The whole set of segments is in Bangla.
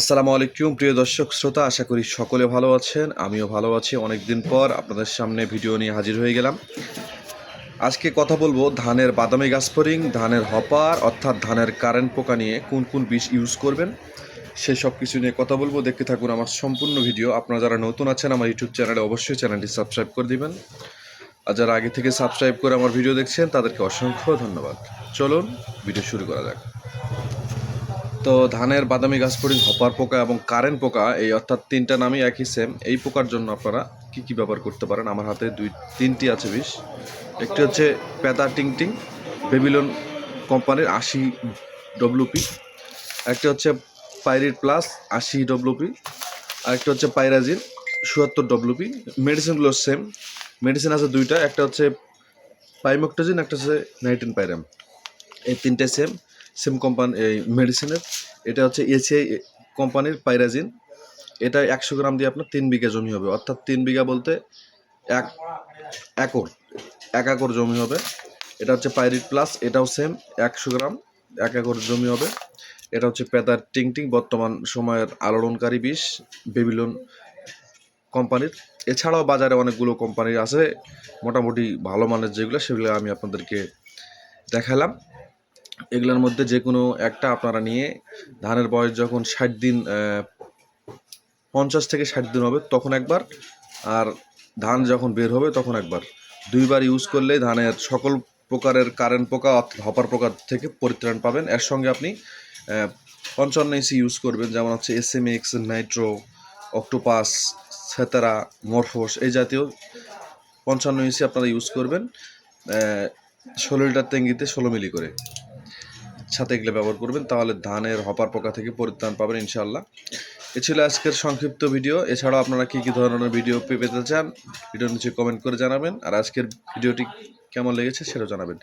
আসসালামু আলাইকুম, প্রিয় দর্শক, শ্রোতা, আশা করি সকলে ভালো আছেন। আমিও ভালো আছি। অনেক দিন পর আপনাদের সামনে ভিডিও নিয়ে হাজির হয়ে গেলাম। আজকে কথা বলব ধানের বাদামি গাছফড়িং ধানের হপার, অর্থাৎ ধানের কারেন্ট পোকা নিয়ে কোন কোন বিষ ইউজ করবেন সেই সব কিছু নিয়ে কথা বলব। দেখতে থাকুন আমার সম্পূর্ণ ভিডিও। আপনারা যারা নতুন আছেন, আমার ইউটিউব চ্যানেলে অবশ্যই চ্যানেলটি সাবস্ক্রাইব করে দিবেন। আর যারা আগে থেকে সাবস্ক্রাইব করে আমার ভিডিও দেখছেন, তাদেরকে অসংখ্য ধন্যবাদ। চলুন, ভিডিও শুরু করা যাক। তো ধানের বাদামি গাছ ফড়িং হপার পোকা এবং কারেন্ট পোকা, এই অর্থাৎ তিনটা নামই একই সেম এই পোকার জন্য আপনারা কি কি ব্যবহার করতে পারেন? আমার হাতে দুই, তিনটি আছে বিষ একটি হচ্ছে পেতা টিংটিং বেবিলন কোম্পানির আশি ডব্লিউপি একটি হচ্ছে পাইরিট প্লাস আশি ডব্লিউপি আরেকটা হচ্ছে পাইরাজিন চুয়াত্তর ডব্লিউপি মেডিসিনগুলো সেম মেডিসিন আছে দুইটা, একটা হচ্ছে পাইমোক্টোজিন, একটা হচ্ছে নাইটিন পাইরাম। এই তিনটে সেম সেম কোম্পানি এই মেডিসিনের এটা হচ্ছে এসিআই কোম্পানির পাইরাজিন এটা একশো গ্রাম দিয়ে আপনার তিন বিঘা জমি হবে। অর্থাৎ তিন বিঘা বলতে এক, একর এক একর জমি হবে। এটা হচ্ছে পাইরিট প্লাস এটাও সেম একশো গ্রাম, এক একর জমি হবে। এটা হচ্ছে পেদার টিংটিং বর্তমান সময়ের আলোড়নকারী বিষ বেবিলন কোম্পানির এছাড়াও বাজারে অনেকগুলো কোম্পানি আছে, মোটামুটি ভালো মানের যেগুলো, সেগুলো আমি আপনাদেরকে দেখালাম। এগুলোর মধ্যে যে কোনো একটা আপনারা নিয়ে, ধানের বয়স যখন ষাট দিন পঞ্চাশ থেকে ষাট দিন হবে, তখন একবার, আর ধান যখন বের হবে তখন একবার। দুইবার ইউজ করলে ধানের সকল প্রকারের কারেন্ট পোকা অর্থাৎ হপার পোকা থেকে পরিত্রাণ পাবেন। এর সঙ্গে আপনি পঞ্চান্ন এসি ইউজ করবেন, যেমন হচ্ছে S M X nitro octopus Setara মরফোস এই জাতীয় পঞ্চান্ন ইসি আপনারা ইউজ করবেন ষোলো লিটার তেঙ্গিতে ষোলো মিলি করে। সাথে এগুলো ব্যবহার করবেন, তাহলে ধানের হপার পোকা থেকে পরিত্রাণ পাবেন ইনশাল্লাহ এ ছিল আজকের সংক্ষিপ্ত ভিডিও। এছাড়াও আপনারা কী কী ধরনের ভিডিও পেতে চান ভিডিও নিচে কমেন্ট করে জানাবেন। আর আজকের ভিডিওটি কেমন লেগেছে সেটাও জানাবেন।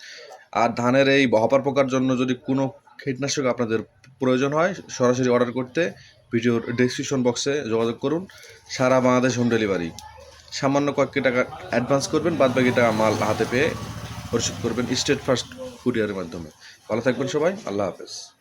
আর ধানের এই হপার পোকার জন্য যদি কোনো কীটনাশক আপনাদের প্রয়োজন হয়, সরাসরি অর্ডার করতে ভিডিওর ডেসক্রিপশন বক্সে যোগাযোগ করুন। সারা বাংলাদেশ হোম ডেলিভারি সামান্য কয়েকটি টাকা অ্যাডভান্স করবেন বাদ বাকি টাকা মাল হাতে পেয়ে পরিশোধ করবেন। স্টেট ফার্স্ট কুরিয়ারের মাধ্যমে। ভালো থাকবেন সবাই আল্লাহ হাফেজ।